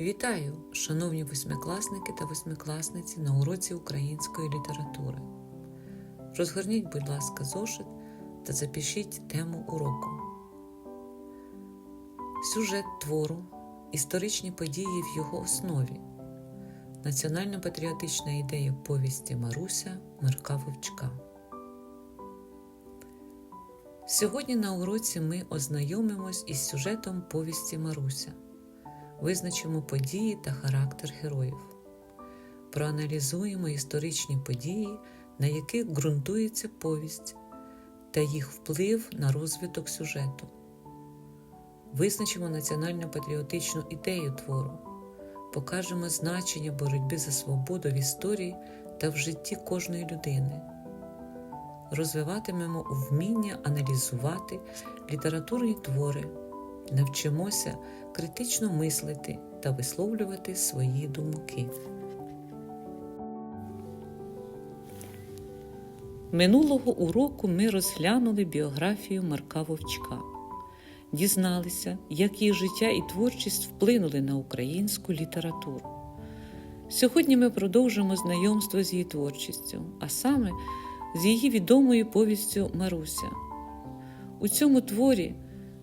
Вітаю, шановні восьмикласники та восьмикласниці на уроці української літератури. Розгорніть, будь ласка, зошит та запишіть тему уроку. Сюжет твору, історичні події в його основі, національно-патріотична ідея повісті Маруся Мирка Вовчка. Сьогодні на уроці ми ознайомимось із сюжетом повісті Маруся визначимо події та характер героїв, проаналізуємо історичні події, на яких ґрунтується повість та їх вплив на розвиток сюжету, визначимо національно-патріотичну ідею твору, покажемо значення боротьби за свободу в історії та в житті кожної людини. Розвиватимемо вміння аналізувати літературні твори, навчимося критично мислити та висловлювати свої думки. Минулого уроку ми розглянули біографію Марка Вовчка, дізналися, як її життя і творчість вплинули на українську літературу. Сьогодні ми продовжимо знайомство з її творчістю, а саме з її відомою повістю Маруся. У цьому творі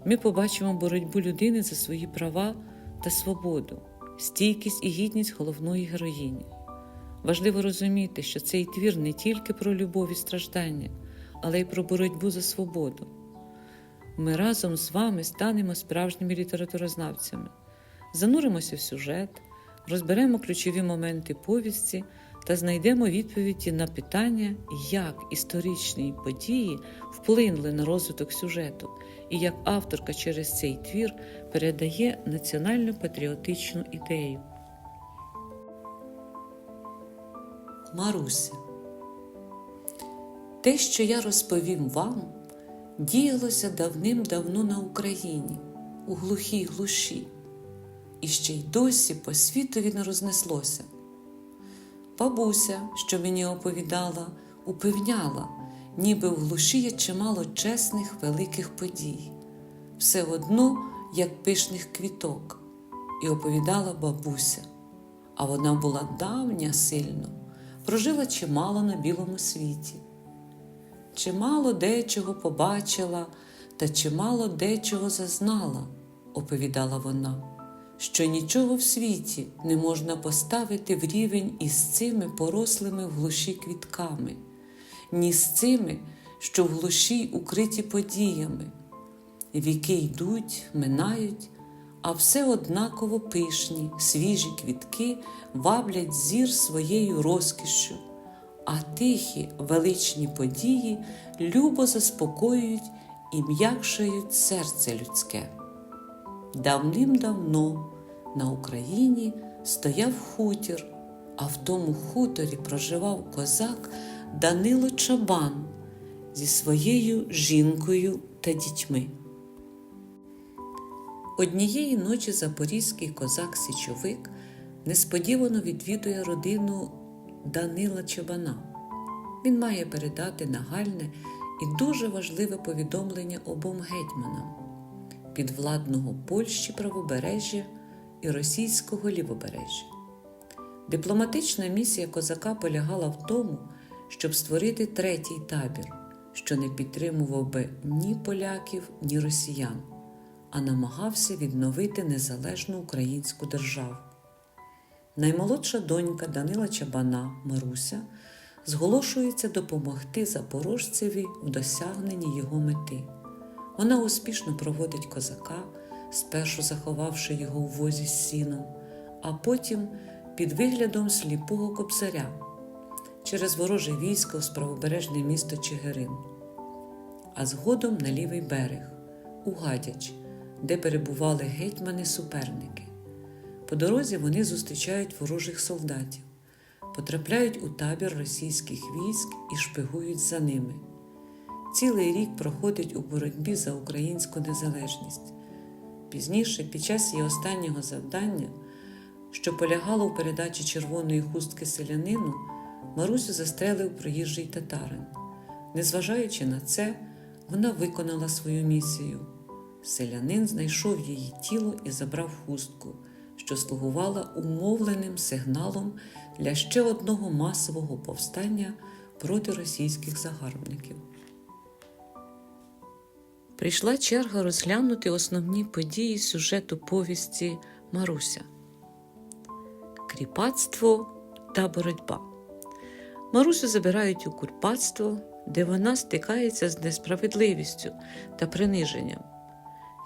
ми побачимо боротьбу людини за свої права та свободу, стійкість і гідність головної героїні. Важливо розуміти, що цей твір не тільки про любов і страждання, але й про боротьбу за свободу. Ми разом з вами станемо справжніми літературознавцями, зануримося в сюжет, розберемо ключові моменти повісті та знайдемо відповіді на питання, як історичні події вплинули на розвиток сюжету і як авторка через цей твір передає національно-патріотичну ідею. Маруся. Те, що я розповім вам, діялося давним-давно на Україні, у глухій глуші, і ще й досі по світові не рознеслося. Бабуся, що мені оповідала, упевняла, ніби в глуші є чимало чесних великих подій, все одно, як пишних квіток, і оповідала бабуся. А вона була давня сильно, прожила чимало на білому світі. Чимало дечого побачила та чимало дечого зазнала, оповідала вона, що нічого в світі не можна поставити в рівень із цими порослими в глуші квітками ні з цими, що в глуші укриті подіями. Віки йдуть, минають, а все однаково пишні, свіжі квітки ваблять зір своєю розкішшю, а тихі величні події любо заспокоюють і м'якшають серце людське. Давним-давно на Україні стояв хутір, а в тому хуторі проживав козак. Данило Чабан зі своєю жінкою та дітьми. Однієї ночі запорізький козак Січовик несподівано відвідує родину Данила Чабана. Він має передати нагальне і дуже важливе повідомлення обом гетьманам підвладного Польщі правобережжя і російського лівобережжя. Дипломатична місія козака полягала в тому, щоб створити третій табір, що не підтримував би ні поляків, ні росіян, а намагався відновити незалежну українську державу. Наймолодша донька Данила Чабана Маруся зголошується допомогти запорожцеві в досягненні його мети. Вона успішно проводить козака, спершу заховавши його в возі з сіном, а потім під виглядом сліпого кобзаря через вороже військо в правобережне місто Чигирин, а згодом на лівий берег, у Гадяч, де перебували гетьмани-суперники. По дорозі вони зустрічають ворожих солдатів, потрапляють у табір російських військ і шпигують за ними. Цілий рік проходить у боротьбі за українську незалежність. Пізніше, під час її останнього завдання, що полягало в передачі червоної хустки селянину, Марусю застрелив проїжджий татарин. Незважаючи на це, вона виконала свою місію. Селянин знайшов її тіло і забрав хустку, що слугувала умовленим сигналом для ще одного масового повстання проти російських загарбників. Прийшла черга розглянути основні події сюжету повісті Маруся кріпацтво та боротьба. Марусю забирають у курпатство, де вона стикається з несправедливістю та приниженням.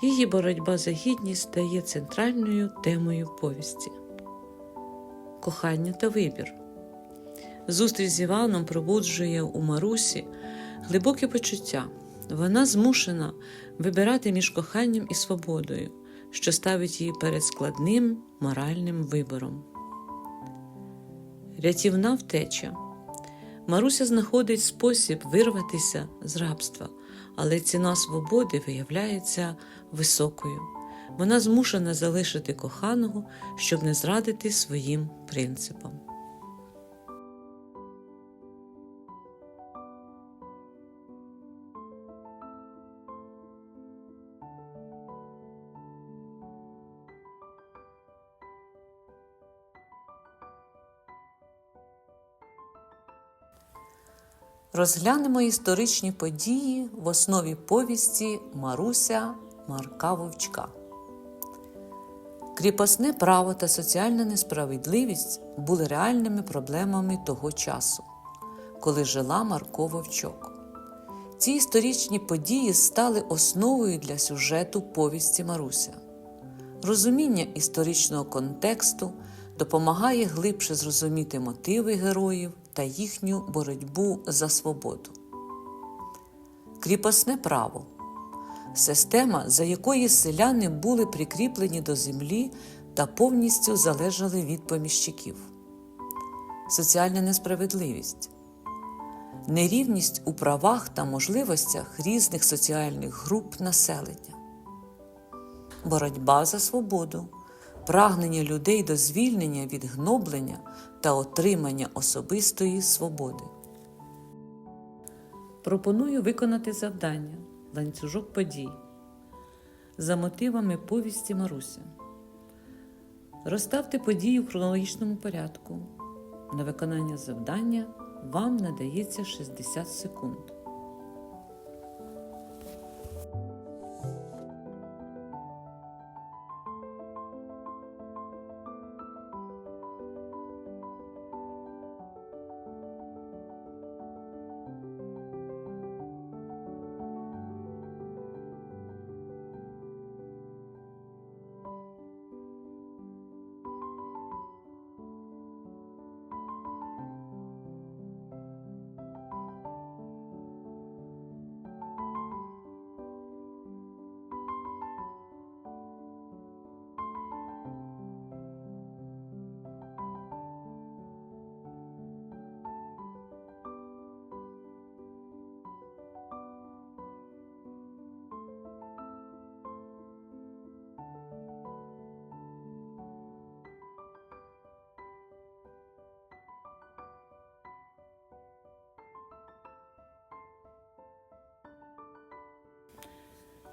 Її боротьба за гідність стає центральною темою повісті. Кохання та вибір. Зустріч з Іваном пробуджує у Марусі глибоке почуття. Вона змушена вибирати між коханням і свободою, що ставить її перед складним моральним вибором. Рятівна втеча. Маруся знаходить спосіб вирватися з рабства, але ціна свободи виявляється високою. Вона змушена залишити коханого, щоб не зрадити своїм принципам. Розглянемо історичні події в основі повісті Маруся Марка Вовчка. Кріпосне право та соціальна несправедливість були реальними проблемами того часу, коли жила Марко Вовчок. Ці історичні події стали основою для сюжету повісті Маруся. Розуміння історичного контексту допомагає глибше зрозуміти мотиви героїв та їхню боротьбу за свободу. Кріпосне право система, за якої селяни були прикріплені до землі та повністю залежали від поміщиків, соціальна несправедливість, нерівність у правах та можливостях різних соціальних груп населення, боротьба за свободу прагнення людей до звільнення від гноблення та отримання особистої свободи. Пропоную виконати завдання ланцюжок подій за мотивами повісті Маруся. Розставте події в хронологічному порядку. На виконання завдання вам надається 60 секунд.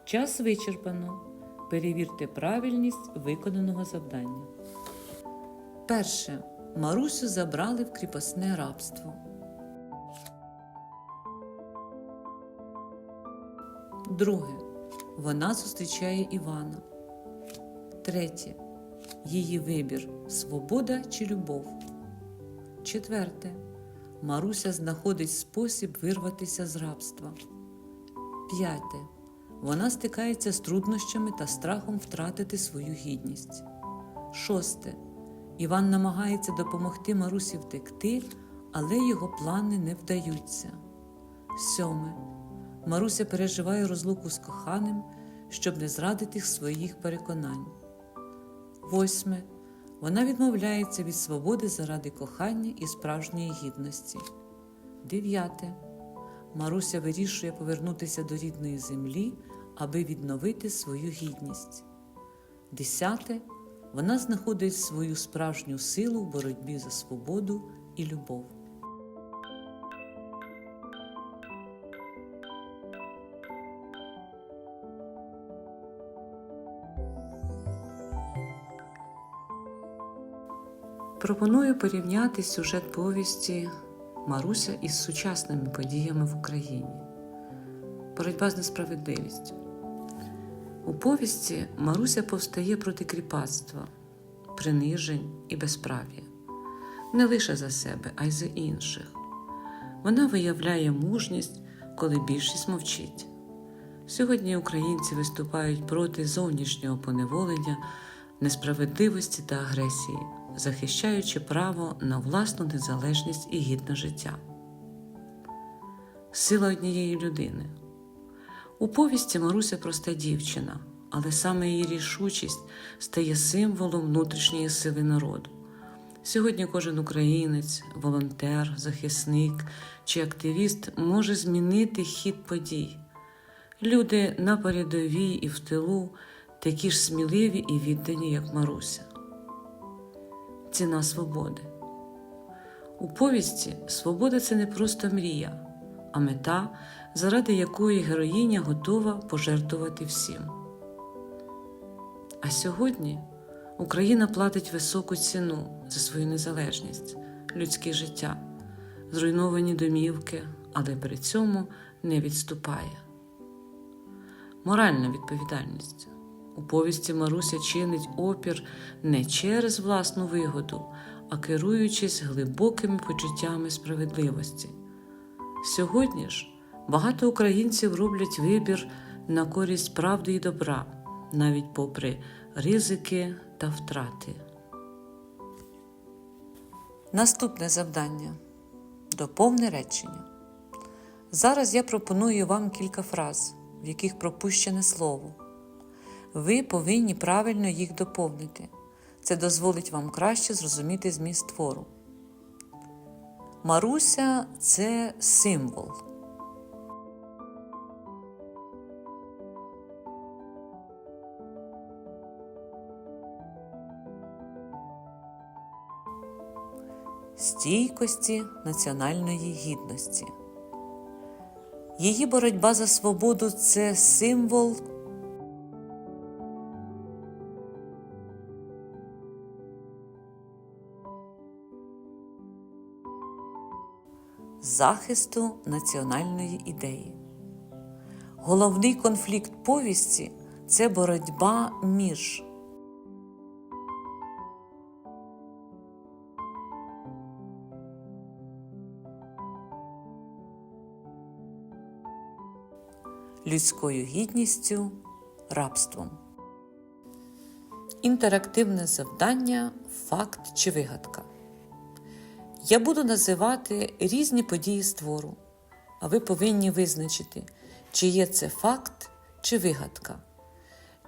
Час вичерпано. Перевірте правильність виконаного завдання. Перше. Марусю забрали в кріпосне рабство. Друге. Вона зустрічає Івана. Третє. Її вибір свобода чи любов. Четверте. Маруся знаходить спосіб вирватися з рабства. П'яте. Вона стикається з труднощами та страхом втратити свою гідність. Шосте. Іван намагається допомогти Марусі втекти, але його плани не вдаються. Сьоме. Маруся переживає розлуку з коханим, щоб не зрадити своїх переконань. Восьме. Вона відмовляється від свободи заради кохання і справжньої гідності. Дев'яте. Маруся вирішує повернутися до рідної землі, аби відновити свою гідність. Десяте. Вона знаходить свою справжню силу в боротьбі за свободу і любов. Пропоную порівняти сюжет повісті Маруся із сучасними подіями в Україні. Боротьба з несправедливістю. У повісті Маруся повстає проти кріпацтва, принижень і безправ'я. Не лише за себе, а й за інших. Вона виявляє мужність, коли більшість мовчить. Сьогодні українці виступають проти зовнішнього поневолення, несправедливості та агресії, захищаючи право на власну незалежність і гідне життя. Сила однієї людини. У повісті Маруся проста дівчина, але саме її рішучість стає символом внутрішньої сили народу. Сьогодні кожен українець, волонтер, захисник чи активіст може змінити хід подій. Люди на передовій і в тилу такі ж сміливі і віддані, як Маруся. Ціна свободи. У повісті свобода це не просто мрія, а мета, заради якої героїня готова пожертвувати всім. А сьогодні Україна платить високу ціну за свою незалежність, людське життя, зруйновані домівки, але при цьому не відступає. Моральна відповідальність. У повісті Маруся чинить опір не через власну вигоду, а керуючись глибокими почуттями справедливості. Сьогодні ж багато українців роблять вибір на користь правди і добра, навіть попри ризики та втрати. Наступне завдання доповне речення. Зараз я пропоную вам кілька фраз, в яких пропущене слово. Ви повинні правильно їх доповнити. Це дозволить вам краще зрозуміти зміст твору. Маруся це символ. Стійкості національної гідності. Її боротьба за свободу це символ захисту національної ідеї. Головний конфлікт повісті це боротьба між людською гідністю, рабством. Інтерактивне завдання факт чи вигадка. Я буду називати різні події з твору, а ви повинні визначити, чи є це факт чи вигадка,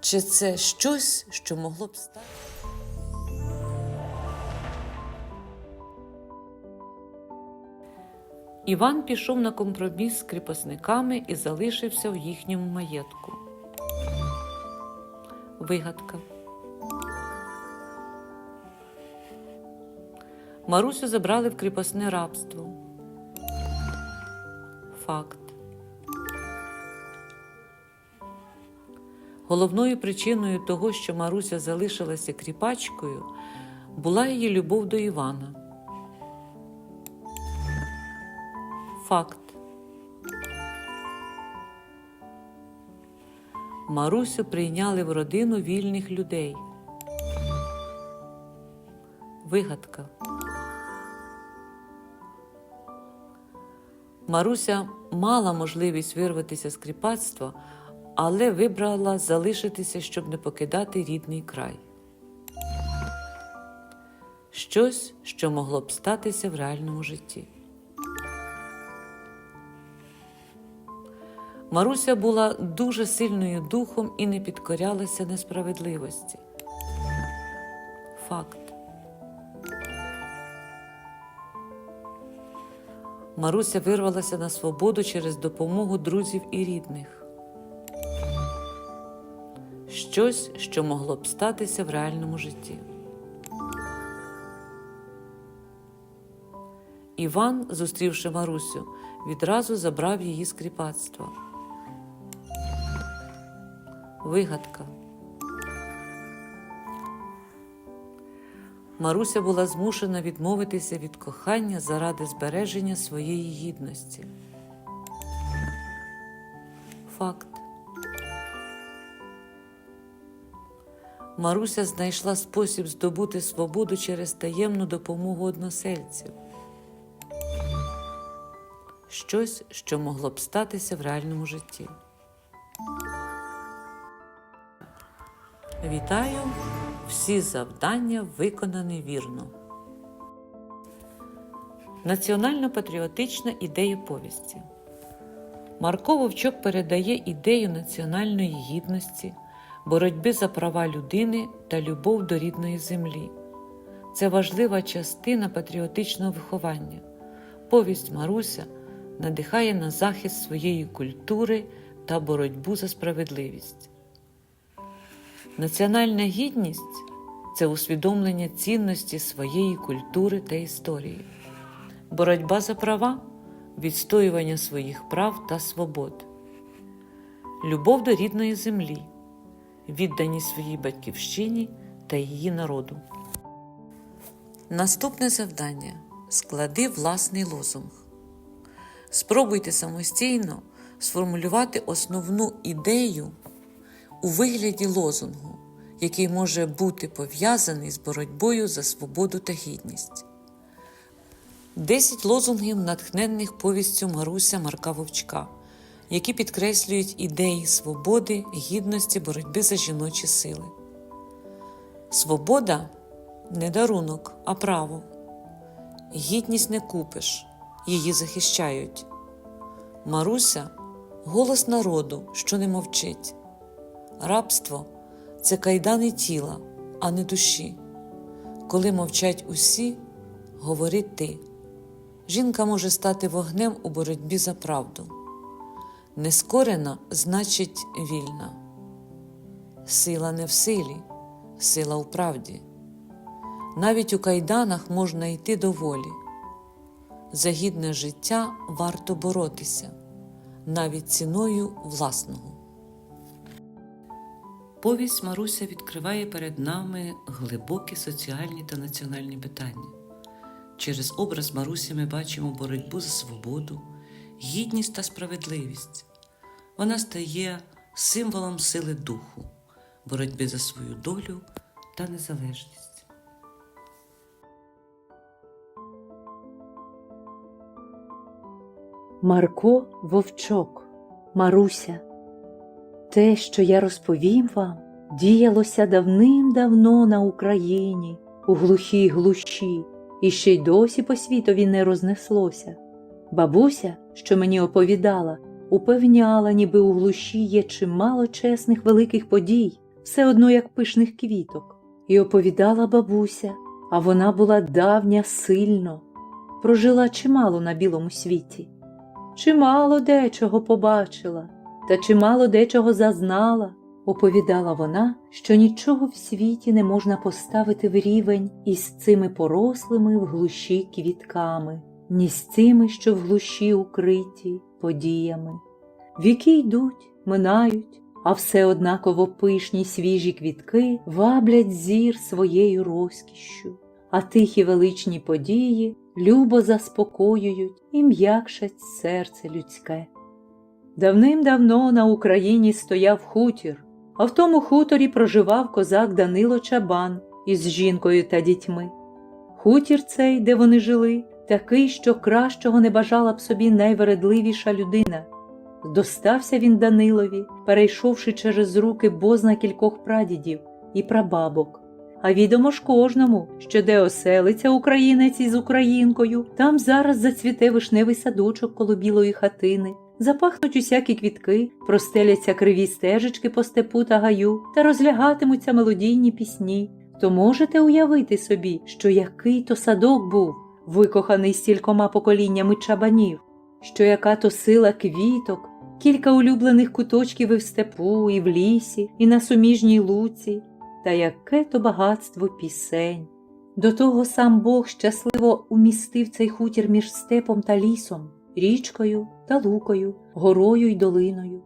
чи це щось, що могло б стати. Іван пішов на компроміс з кріпосниками і залишився в їхньому маєтку. Вигадка. Марусю забрали в кріпосне рабство. Факт. Головною причиною того, що Маруся залишилася кріпачкою, була її любов до Івана. Факт. Марусю прийняли в родину вільних людей. Вигадка. Маруся мала можливість вирватися з кріпацтва, але вибрала залишитися, щоб не покидати рідний край. Щось, що могло б статися в реальному житті. Маруся була дуже сильною духом і не підкорялася несправедливості. Факт. Маруся вирвалася на свободу через допомогу друзів і рідних. Щось, що могло б статися в реальному житті. Іван, зустрівши Марусю, відразу забрав її з. Вигадка. Маруся була змушена відмовитися від кохання заради збереження своєї гідності. Факт. Маруся знайшла спосіб здобути свободу через таємну допомогу односельців. Щось, що могло б статися в реальному житті. Вітаю! Всі завдання виконані вірно. Національно-патріотична ідея повісті. Марко Вовчок передає ідею національної гідності, боротьби за права людини та любов до рідної землі. Це важлива частина патріотичного виховання. Повість Маруся надихає на захист своєї культури та боротьбу за справедливість. Національна гідність це усвідомлення цінності своєї культури та історії, боротьба за права, відстоювання своїх прав та свобод, любов до рідної землі, відданість своїй батьківщині та її народу. Наступне завдання склади власний лозунг. Спробуйте самостійно сформулювати основну ідею у вигляді лозунгу, який може бути пов'язаний з боротьбою за свободу та гідність. Десять лозунгів, натхненних повістю Маруся Марка Вовчка, які підкреслюють ідеї свободи, гідності, боротьби за жіночі сили. Свобода не дарунок, а право. Гідність не купиш, її захищають. Маруся голос народу, що не мовчить. Рабство це кайдани тіла, а не душі. Коли мовчать усі, говори ти. Жінка може стати вогнем у боротьбі за правду. Нескорена значить вільна. Сила не в силі, сила у правді. Навіть у кайданах можна йти до волі. За гідне життя варто боротися, навіть ціною власного. Повість Маруся відкриває перед нами глибокі соціальні та національні питання. Через образ Марусі ми бачимо боротьбу за свободу, гідність та справедливість. Вона стає символом сили духу, боротьби за свою долю та незалежність. Марко Вовчок, Маруся. Те, що я розповім вам, діялося давним-давно на Україні, у глухій глуші, і ще й досі по світові не рознеслося. Бабуся, що мені оповідала, упевняла, ніби у глуші є чимало чесних великих подій, все одно як пишних квіток. І оповідала бабуся, а вона була давня сильно, прожила чимало на білому світі. Чимало дечого побачила, та чимало дечого зазнала, оповідала вона, що нічого в світі не можна поставити в рівень із цими порослими в глуші квітками, ні з цими, що в глуші укриті подіями. Віки йдуть, минають, а все однаково пишні свіжі квітки ваблять зір своєю розкішшю, а тихі величні події любо заспокоюють і м'якшать серце людське. Давним-давно на Україні стояв хутір, а в тому хуторі проживав козак Данило Чабан із жінкою та дітьми. Хутір цей, де вони жили, такий, що кращого не бажала б собі найвередливіша людина. Достався він Данилові, перейшовши через руки бозна кількох прадідів і прабабок. А відомо ж кожному, що де оселиться українець із українкою, там зараз зацвіте вишневий садочок коло білої хатини, запахнуть усякі квітки, простеляться криві стежечки по степу та гаю та розлягатимуться мелодійні пісні. То можете уявити собі, що який то садок був, викоханий стількома поколіннями чабанів, що яка то сила квіток, кілька улюблених куточків і в степу, і в лісі, і на суміжній луці, та яке то багатство пісень. До того сам Бог щасливо умістив цей хутір між степом та лісом, річкою та лукою, горою й долиною.